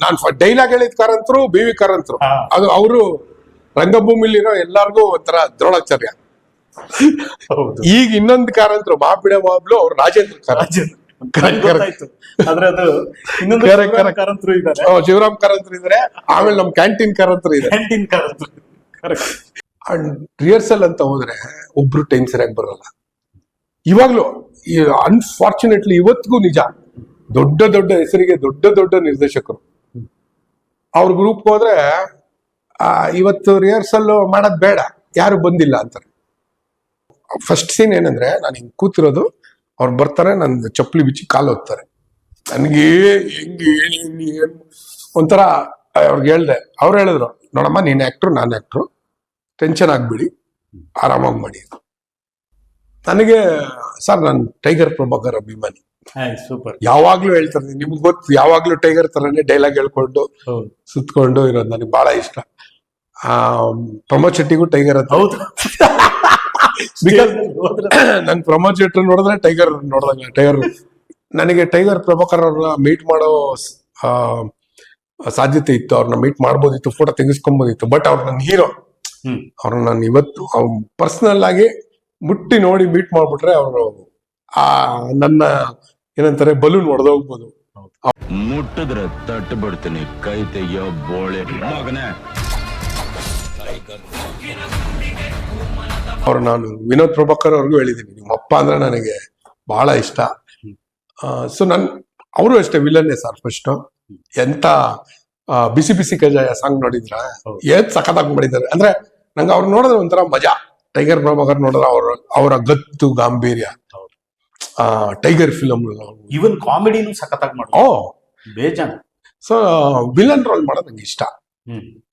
ನಾನು ಡೈಲಾಗ್ ಹೇಳಿದ ಕಾರಂತರು ಬಿ ವಿ ಕಾರಂತರು ಅದು ಅವರು ರಂಗಭೂಮಿಲಿರೋ ಎಲ್ಲಾರ್ಗು ಒಂಥರ ದ್ರೋಣಾಚಾರ್ಯ. ಈಗ ಇನ್ನೊಂದು ಕಾರಂತರು ಮಾಪಿಡ ಬಾಬ್ಲು ಅವ್ರು ರಾಜೇಂದ್ರ ಕಾರಂತ್ ಶಿವರಾಮ್ ಕಾರಂತರು ಇದಾರೆ. ಆಮೇಲೆ ನಮ್ ಕ್ಯಾಂಟೀನ್ ಕಾರಂತರು ಇದೆ. ಕ್ಯಾಂಟೀನ್ ಕಾರಂತರು. ಕರೆಕ್ಟ್ ಅಂಡ್ ರಿಹರ್ಸಲ್ ಅಂತ ಹೋದ್ರೆ ಒಬ್ರು ಟೈಮ್ ಸರಿಯಾಗಿ ಬರಲ್ಲ. ಇವಾಗ್ಲೂ ಅನ್ಫಾರ್ಚುನೇಟ್ಲಿ ಇವತ್ತಿಗೂ ನಿಜ ದೊಡ್ಡ ದೊಡ್ಡ ಹೆಸರಿಗೆ ದೊಡ್ಡ ದೊಡ್ಡ ನಿರ್ದೇಶಕರು. ಅವ್ರ ಗ್ರೂಪ್ ಹೋದ್ರೆ ಇವತ್ತು ರಿಹರ್ಸಲ್ ಮಾಡೋದ್ ಬೇಡ, ಯಾರು ಬಂದಿಲ್ಲ ಅಂತಾರೆ. ಫಸ್ಟ್ ಸೀನ್ ಏನಂದ್ರೆ, ನಾನು ಹಿಂಗೆ ಕೂತಿರೋದು, ಅವ್ರು ಬರ್ತಾರೆ ನನ್ನ ಚಪ್ಪಲಿ ಬಿಚ್ಚಿ ಕಾಲು ಹೋಗ್ತಾರೆ ನನಗೆ ಹೆಂಗೆ ಒಂಥರ, ಅವ್ರಿಗೆ ಹೇಳ್ದೆ, ಅವ್ರು ಹೇಳಿದ್ರು, ನೋಡಮ್ಮ, ನೀನು ಆ್ಯಕ್ಟ್ರು ನಾನು ಆ್ಯಕ್ಟ್ರು ಟೆನ್ಷನ್ ಆಗ್ಬಿಡಿ, ಆರಾಮಾಗಿ ಮಾಡಿ ನನಗೆ, ಸರ್, ನಾನು ಟೈಗರ್ ಪ್ರಭಾಕರ್ ಅಭಿಮಾನಿ. ಸೂಪರ್ ಯಾವಾಗ್ಲೂ ಹೇಳ್ತಾರೆ ನಿಮ್ಗೆ ಗೊತ್ತು ಯಾವಾಗ್ಲೂ ಟೈಗರ್ ತರನೇ ಡೈಲಾಗ್ ಹೇಳ್ಕೊಂಡು ಸುತ್ಕೊಂಡು ಇರೋದು ನನಗೆ ಬಹಳ ಇಷ್ಟ. ಆ ಪ್ರಮೋದ್ ಶೆಟ್ಟಿಗೂ ಟೈಗರ್ ಅಂತ. ಹೌದು. ಬಿಕಾಸ್ ನಂಗೆ ಪ್ರಮೋದ್ ಶೆಟ್ಟಿ ನೋಡಿದ್ರೆ ಟೈಗರ್ ನೋಡ್ದಂಗ ಟೈಗರ್ ನನಗೆ ಟೈಗರ್ ಪ್ರಭಾಕರ್ ಅವ್ರನ್ನ ಮೀಟ್ ಮಾಡೋ ಆ, ಸಾಧ್ಯತೆ ಇತ್ತು ಅವ್ರನ್ನ ಮೀಟ್ ಮಾಡ್ಬೋದಿತ್ತು ಫೋಟೋ ತೆಗೆಸ್ಕೊಂಬೋದಿತ್ತು ಬಟ್ ಅವ್ರು ನನ್ನ ಹೀರೋ ಅವ್ರನ್ನ ನಾನು ಇವತ್ತು ಪರ್ಸನಲ್ ಆಗಿ ಮುಟ್ಟಿ ನೋಡಿ ಮೀಟ್ ಮಾಡ್ಬಿಟ್ರೆ ಅವರು ಆ ನನ್ನ ಏನಂತಾರೆ? ಬಲೂನ್ ಹೊಡೆದೋಗ್ಬೋದು ಮುಟ್ಟಿದ್ರೆ ತಟ್ಟು ಬಿಡ್ತೀನಿ ಕೈ ತೆಗಿಯೋ ಬೋಳೆ. ಅವ್ರು ನಾನು ವಿನೋದ್ ಪ್ರಭಾಕರ್ ಅವ್ರಿಗೂ ಹೇಳಿದ್ದೀನಿ. ನಿಮ್ಮ ಅಪ್ಪ ಅಂದ್ರೆ ನನಗೆ ಬಹಳ ಇಷ್ಟ. ಸೊ ನನ್ ಅವರು ಅಷ್ಟೇ ವಿಲನ್ನೇ ಸರ್ ಫಸ್ಟ್ ಎಂತ ಬಿಸಿ ಬಿಸಿ ಕಜಾಯ ಸಾಂಗ್ ನೋಡಿದ್ರ. ಏನ್ ಸಖತ್ತಾಗಿ ಮಾಡಿದ್ದಾರೆ ಅಂದ್ರೆ ನಂಗೆ ಅವ್ರು ನೋಡಿದ್ರೆ ಒಂಥರ ಮಜಾ. ಟೈಗರ್ ಪ್ರಭಾಕರ್ ನೋಡಿದ್ರೆ ಅವ್ರ ಅವರ ಗತ್ತು ಗಾಂಭೀರ್ಯ. ಟೈಗರ್ ಫಿಲಮ್ ಇವನ್ ಕಾಮಿಡಿನೂ ಸಖತ್ತಾಗಿ ಓ. ಬೇಜಾನ. ಬೇಜಾನ್ ಸೊ ವಿಲನ್ ರೋಲ್ ಮಾಡೋದು ನಂಗೆ ಇಷ್ಟ. ಹ್ಮ್.